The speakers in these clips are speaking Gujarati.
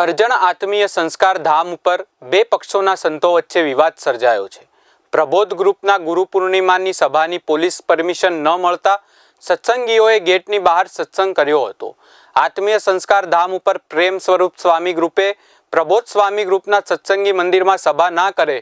કરજણ આત્મીય સંસ્કાર ધામ ઉપર બે પક્ષોના સંતો વચ્ચે વિવાદ સર્જાયો છે. પ્રબોધ ગ્રુપના ગુરુ પૂર્ણિમાની સભાની પોલીસ પરમિશન ન મળતા સત્સંગીઓએ ગેટની બહાર સત્સંગ કર્યો હતો. આત્મીય સંસ્કાર ધામ ઉપર પ્રેમ સ્વરૂપ સ્વામી ગ્રુપે પ્રબોધ સ્વામી ગ્રુપના સત્સંગી મંદિરમાં સભા ના કરે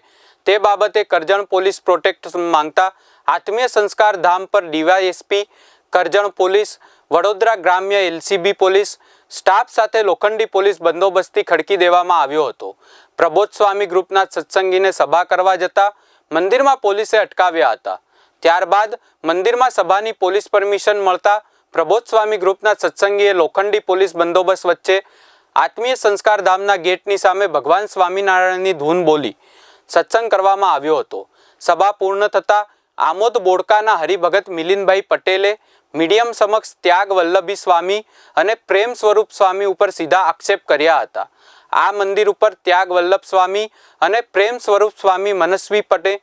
તે બાબતે કરજણ પોલીસ પ્રોટેક્ટ માંગતા આત્મીય સંસ્કાર ધામ પર ડીવાયએસપી કરજણ પોલીસ, વડોદરા ગ્રામ્ય એલસીબી પોલીસ સ્ટાફ સાથે લોખંડી પોલીસ બંદોબસ્તી ખડકી દેવામાં આવ્યો હતો. પ્રબોધ સ્વામી ગ્રુપના સત્સંગીને સભા કરવા જતા મંદિરમાં પોલીસે અટકાવ્યા હતા. ત્યારબાદ મંદિરમાં સભાની પોલીસ પરમિશન મળતા પ્રબોધ સ્વામી ગ્રુપના સત્સંગીએ લોખંડી પોલીસ બંદોબસ્ત વચ્ચે આત્મીય સંસ્કાર ધામના ગેટની સામે ભગવાન સ્વામિનારાયણની ધૂન બોલી સત્સંગ કરવામાં આવ્યો હતો. સભા પૂર્ણ થતાં આમોદ બોડકાના હરિભગત મિલિંદભાઈ પટેલે મીડિયમ સમક્ષ ત્યાગ વલ્લભી સ્વામી અને પ્રેમ સ્વરૂપ સ્વામી ઉપર સીધા આક્ષેપ કર્યા હતા. આ મંદિર ઉપર ત્યાગ વલ્લભ સ્વામી અને પ્રેમ સ્વરૂપ સ્વામી મનસ્વી પટે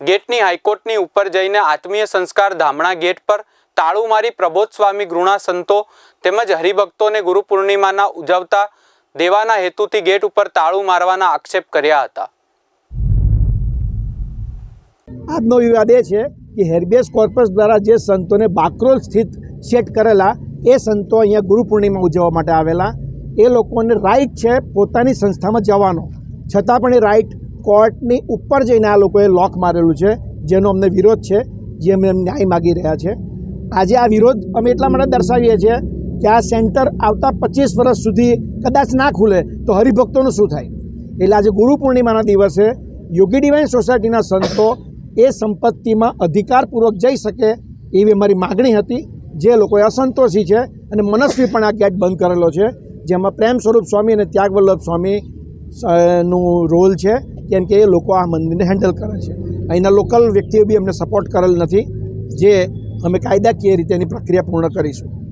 ગેટની હાઈકોર્ટની ઉપર જઈને આત્મીય સંસ્કાર ધામણા ગેટ પર તાળું મારી પ્રબોધ સ્વામી ગૃણા સંતો તેમજ હરિભક્તોને ગુરુ પૂર્ણિમાના ઉજવતા દેવાના હેતુથી ગેટ ઉપર તાળું મારવાના આક્ષેપ કર્યા હતા. આજનો વિવાદ એ છે કે હેરબેસ કોર્પસ દ્વારા જે સંતોને બાકરોલ સ્થિત સેટ કરેલા, એ સંતો અહીંયા ગુરુ પૂર્ણિમા ઉજવવા માટે આવેલા. એ લોકોને રાઈટ છે પોતાની સંસ્થામાં જવાનો. છતાં પણ એ રાઈટ કોર્ટની ઉપર જઈને આ લોકોએ લોક મારેલું છે, જેનો અમને વિરોધ છે, જે અમે ન્યાય માગી રહ્યા છે. આજે આ વિરોધ અમે એટલા માટે દર્શાવીએ છીએ કે આ સેન્ટર આવતા પચીસ વર્ષ સુધી કદાચ ના ખુલે તો હરિભક્તોનું શું થાય? એટલે આજે ગુરુ પૂર્ણિમાના દિવસે યોગી ડિવાઇન સોસાયટીના સંતો એ સંપત્તિમાં અધિકારપૂર્વક જઈ શકે એવી અમારી માગણી હતી. જે લોકોએ અસંતોષી છે અને મનસ્વી પણ આ ગેટ બંધ કરેલો છે. જેમાં પ્રેમ સ્વરૂપ સ્વામી અને ત્યાગવલ્લભ સ્વામી નું રોલ છે. કેમ કે એ લોકો આ મંદિરને હેન્ડલ કરે છે. અહીંના લોકલ વ્યક્તિઓ બી અમને સપોર્ટ કરેલ નથી. જે અમે કાયદાકીય રીતે એની પ્રક્રિયા પૂર્ણ કરીશું.